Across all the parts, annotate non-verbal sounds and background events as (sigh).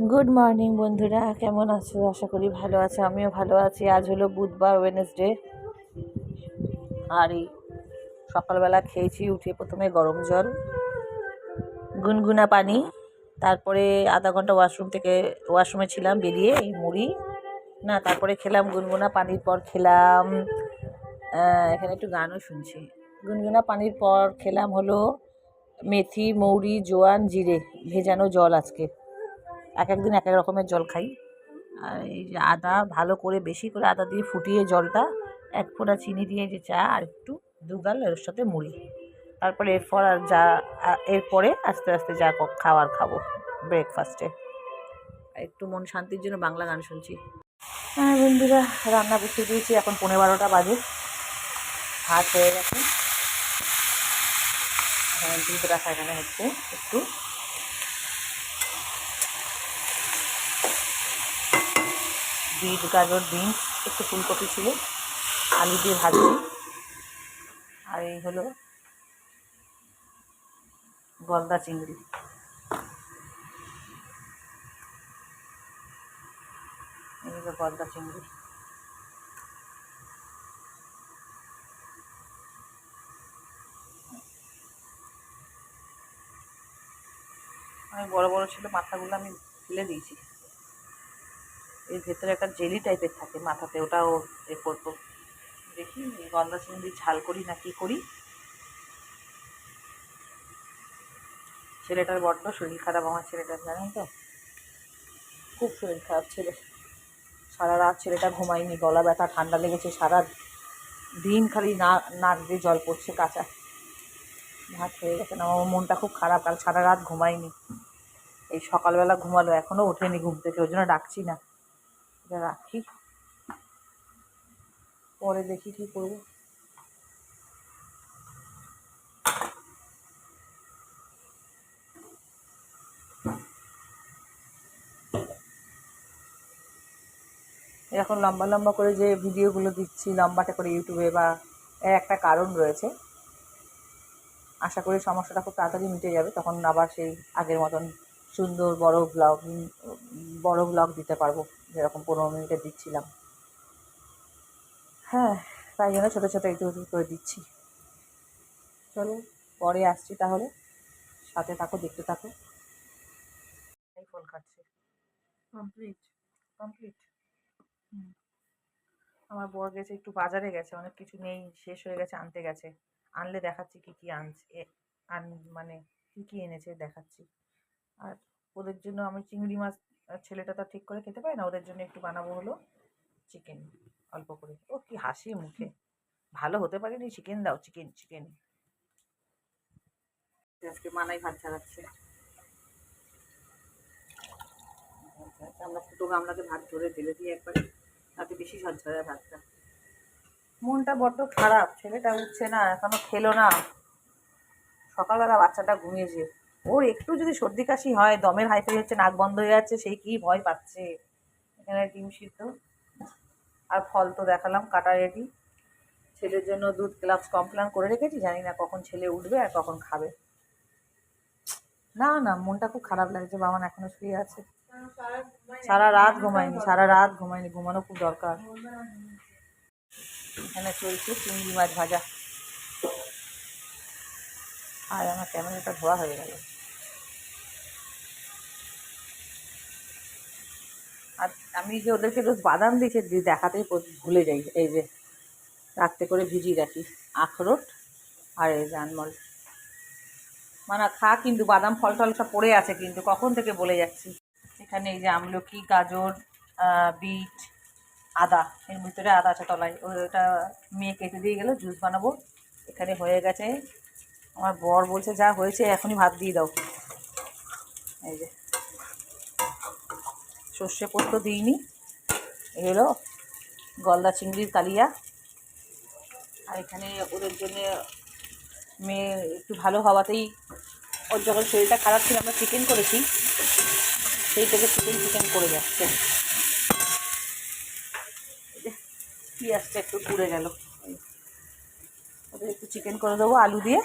Good morning বন্ধুরা। কেমন আছো? আশা করি ভালো আছো। আমিও ভালো আছি। আজ হলো বুধবার ওয়েনেসডে আর এই সকালবেলা খেয়েছি, উঠে প্রথমে গরম জল, গুনগুনা পানি, তারপরে আধা ঘণ্টা ওয়াশরুম থেকে ওয়াশরুমে ছিলাম বেরিয়ে এই মুড়ি। না, তারপরে খেলাম গুনগুনা পানির পর খেলাম এখানে একটু গানও শুনছি। গুনগুনা পানির পর খেলাম হলো মেথি, মৌরি, জোয়ান, জিরে, ভেজানো জল আজকে। এক একদিন এক এক রকমের জল খাই। আর এই যে আদা ভালো করে বেশি করে আদা দিয়ে ফুটিয়ে জলটা এক ফোঁটা চিনি দিয়ে যে চা আর একটু দুগাল এর সাথে মুড়ি। তারপরে এরপর আর যা এরপরে আস্তে আস্তে যা খাবার খাব ব্রেকফাস্টে একটু মন শান্তির জন্য বাংলা গান শুনছি। হ্যাঁ বন্ধুরা, রান্না বসিয়ে দিয়েছি, এখন পনেরো বারোটা বাজে। ভাত হয়ে গেছে। দুধ রাখা এখানে হচ্ছে একটু। বিট গাজর বিনস একটু ফুলকপি ছিল, আলু দিয়ে ভাজি। আর এই হলো গলদা চিংড়ি। এই হলো গলদা চিংড়ি। অনেক বড় বড় ছিল, মাথাগুলো আমি ফেলে দিয়েছি। এর ভেতরে একটা জেলি টাইপের থাকে মাথাতে, ওটাও এ করব। দেখি গলদা চিংড়ি ঝাল করি না কি করি? ছেলেটার বড্ড শরীর খারাপ, আমার ছেলেটার, জানেন তো? খুব শরীর খারাপ ছেলে। সারা রাত ছেলেটা ঘুমায়নি, গলা ব্যথা, ঠান্ডা লেগেছে, সারা দিন খালি না, নাক দিয়ে জল পড়ছে কাঁচা। ভাত হয়ে গেছে না, আমার মনটা খুব খারাপ, কাল সারা রাত ঘুমায়নি। এই সকালবেলা ঘুমালো এখনও ওঠেনি ঘুম থেকে, ওই জন্য ডাকছি না। রাখি। পরে দেখি কী করব। এরকম লম্বা লম্বা করে যে ভিডিওগুলো দিচ্ছি, লম্বাটা করে ইউটিউবে বা এর একটা কারণ রয়েছে। আশা করি সমস্যাটা খুব তাড়াতাড়ি মিটে যাবে, তখন আবার সেই আগের মতন সুন্দর বড় ব্লগ বড় ব্লগ দিতে পারব। যেরকম পনেরো মিনিটে দিচ্ছিলাম। হ্যাঁ তাই জন্য ছোটো ছোটো একটু একটু করে দিচ্ছি। চলো, পরে আসছি তাহলে। সাথে থাকো, দেখতে থাকো। ফোন কাটছে। কমপ্লিট কমপ্লিট আমার বর গেছে, একটু বাজারে গেছে, অনেক কিছু নেই, শেষ হয়ে গেছে, আনতে গেছে। আনলে দেখাচ্ছি কী কী আনছে আন মানে কী কী এনেছে, দেখাচ্ছি। আর ওদের জন্য আমি চিংড়ি মাছ ছেলেটা তো ঠিক করে খেতে পারে না ওদের জন্য একটু বানাবো হলো চিকেন অল্প করে। ও কি হাসি মুখে। ভালো হতে পারেনি চিকেন দাও চিকেন চিকেন আজকে মানাই ভাত ছাড়াচ্ছে আমরা ফুটো গামলাতে ভাত ধরে ঢেলে দিই একবার তাতে বেশি ঝরঝরে ভাতটা। মনটা বড্ড খারাপ ছেলেটা উঠছে না এখনও খেলো না। সকালবেলা বাচ্চাটা ঘুমিয়েছে। ওর একটু যদি সর্দি কাশি হয়, দমের হাইফাই হচ্ছে, নাক বন্ধ হয়ে যাচ্ছে সেই কি ভয় পাচ্ছে? এখানে ডিম সিদ্ধ। আর ফল তো দেখালাম, কাটা রেডি ছেলের জন্য দুধ গ্লাভস কমপ্লেন করে রেখেছি, জানি না কখন ছেলে উঠবে আর কখন খাবে। না না, মনটা খুব খারাপ লাগছে বাবান এখনও শুয়ে আছে। সারা রাত ঘুমায়নি, সারা রাত ঘুমায়নি, ঘুমানো খুব দরকার। এখানে চলছে চিংড়ি মাছ ভাজা। আর আমার ক্যামেরাটা ধোয়া হয়ে গেল। আর আমি যে ওদেরকে রোজ বাদাম দিয়েছি দি- দেখাতেই ভুলে যাই, এই যে রাত্রে করে ভিজিয়ে রাখি, আখরোট আর এই যে আনমল। মানে খা কিন্তু, বাদাম ফল টল সব পড়ে আছে কিন্তু, কখন থেকে বলে যাচ্ছি? এখানে এই যে আমলকি, গাজর বিট, আদা, এর ভিতরে আদা আছে তলায় ওটা মেয়ে কেটে দিয়ে গেলো, জুস বানাবো। এখানে হয়ে গেছে আমার বর বলছে, যা হয়েছে, এখনই ভাত দিয়ে দাও। এই যে। সর্ষে পোস্ত দিইনি, এই হলো গলদা চিংড়ির কালিয়া। আর এখানে ওদের জন্য মেয়ে একটু ভালো হওয়াতেই, ওর যখন শরীরটা খারাপ ছিল, আমরা চিকেন করেছি। সেই থেকে চিকেন চিকেন করে যাচ্ছে। পেঁয়াজটা একটু পুড়ে গেল। ওদের একটু চিকেন করে দেবো, আলু দিয়ে।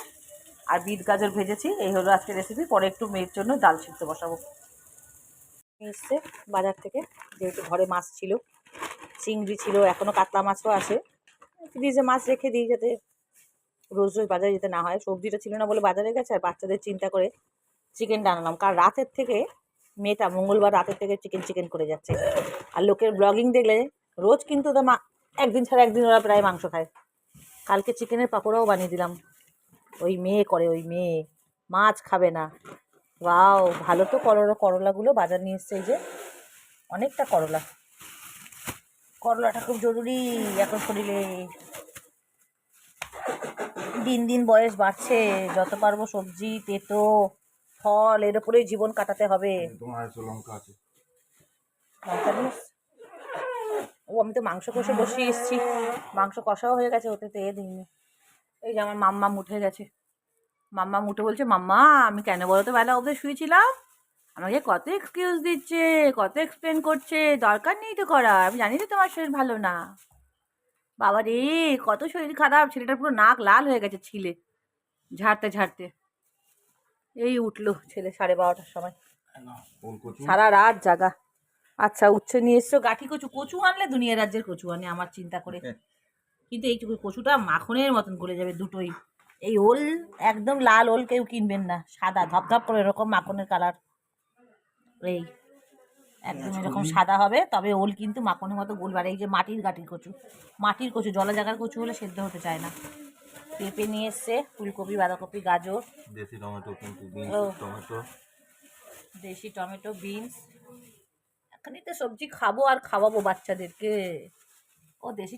আর বিট গাজর ভেজেছি, এই হলো আজকে রেসিপি পরে একটু মেয়ের জন্য ডাল সিদ্ধ বসাবো। এসছে বাজার থেকে, যেহেতু ঘরে মাছ ছিল, চিংড়ি ছিল এখনও কাতলা মাছও আছে। ফ্রিজে মাছ রেখে দিই যাতে রোজ রোজ বাজারে যেতে না হয়। সবজিটা ছিল না বলে বাজারে গেছে, আর বাচ্চাদের চিন্তা করে চিকেনটা আনলাম কারণ রাতের থেকে মেয়েটা মঙ্গলবার রাতের থেকে চিকেন চিকেন করে যাচ্ছে। আর লোকের ব্লগিং দেখলে রোজ কিন্তু ওদের মা, একদিন ছাড়া একদিন ওরা প্রায় মাংস খায়। কালকে চিকেনের পাকোড়াও বানিয়ে দিলাম। ওই মেয়ে করে ওই মেয়ে। মাছ খাবে না। ওয়াও ভালো তো করলা করলাগুলো বাজার নিয়ে এসছে এই যে। অনেকটা করলা। করলাটা খুব জরুরি এখন শরীরে। দিন দিন বয়স বাড়ছে যত পারব সবজি তেতো ফল এর উপরেই জীবন কাটাতে হবে। ও আমি তো মাংস কষে বসিয়ে এসেছি। মাংস কষাও হয়ে গেছে ওতে তো এ দিইনি। এই যে আমার মাম্মা উঠে গেছে। মাম্মা উঠে বলছে মাম্মা আমি কেন বলো তো বেলা অবধি শুয়েছিলাম। আমাকে কত এক্সকিউজ দিচ্ছে কত এক্সপ্লেন করছে দরকার নেই তো করা আমি জানি তো তোমার শরীর ভালো না। বাবা রে কত শরীর খারাপ ছেলেটার পুরো নাক লাল হয়ে গেছে ছিলে। ঝাড়তে ঝাড়তে। এই উঠল ছেলে সাড়ে বারোটার সময়। সারা রাত জাগা। আচ্ছা উচ্ছে নিয়ে এসছো গাঠি কচু। কচু আনলে দুনিয়া রাজ্যের কচু আনে আমার চিন্তা করে। (laughs) কিন্তু এই কচুটা মাখনের মতন গলে যাবে দুটোই। এই ওল একদম লাল ওল কেউ কিনবেন না সাদা ধপধপ করে এরকম মাখনের কালার। এই একদম এরকম সাদা হবে তবে ওল কিন্তু মাখনের মতো গোল বাড়ে এই যে মাটির গাঠির কচু মাটির কচু জলা জায়গার কচু হলে সেদ্ধ হতে চায় না। পেঁপে নিয়ে এসছে ফুলকপি বাঁধাকপি গাজর। দেশি টমেটো কিন্তু বিনস টমেটো। দেশি টমেটো বিনস এখনই তো সবজি খাব আর খাওয়াবো বাচ্চাদেরকে। ও দেশি